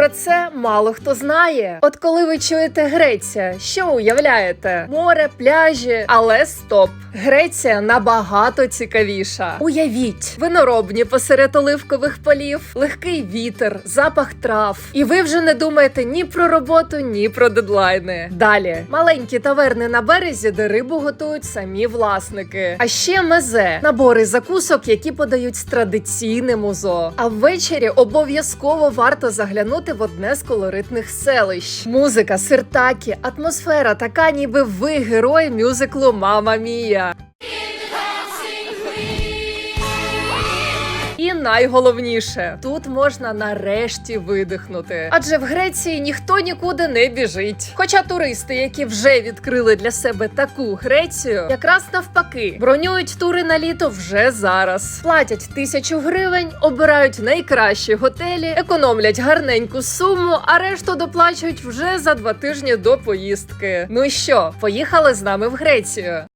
про це мало хто знає. От коли ви чуєте Греція, що уявляєте? Море, пляжі, але стоп. Греція набагато цікавіша. Уявіть, виноробні посеред оливкових полів, легкий вітер, запах трав. І ви вже не думаєте ні про роботу, ні про дедлайни. Далі маленькі таверни на березі, де рибу готують самі власники. А ще мезе набори закусок, які подають з традиційним узо. А ввечері обов'язково варто заглянути в одне з колоритних селищ. Музика, сиртакі, атмосфера така, ніби ви герой мюзиклу Мама Мія. І найголовніше, тут можна нарешті видихнути. Адже в Греції ніхто нікуди не біжить. Хоча туристи, які вже відкрили для себе таку Грецію, якраз навпаки, бронюють тури на літо вже зараз. Платять тисячу гривень, обирають найкращі готелі, економлять гарненьку суму, а решту доплачують вже за два тижні до поїздки. Ну і що, поїхали з нами в Грецію?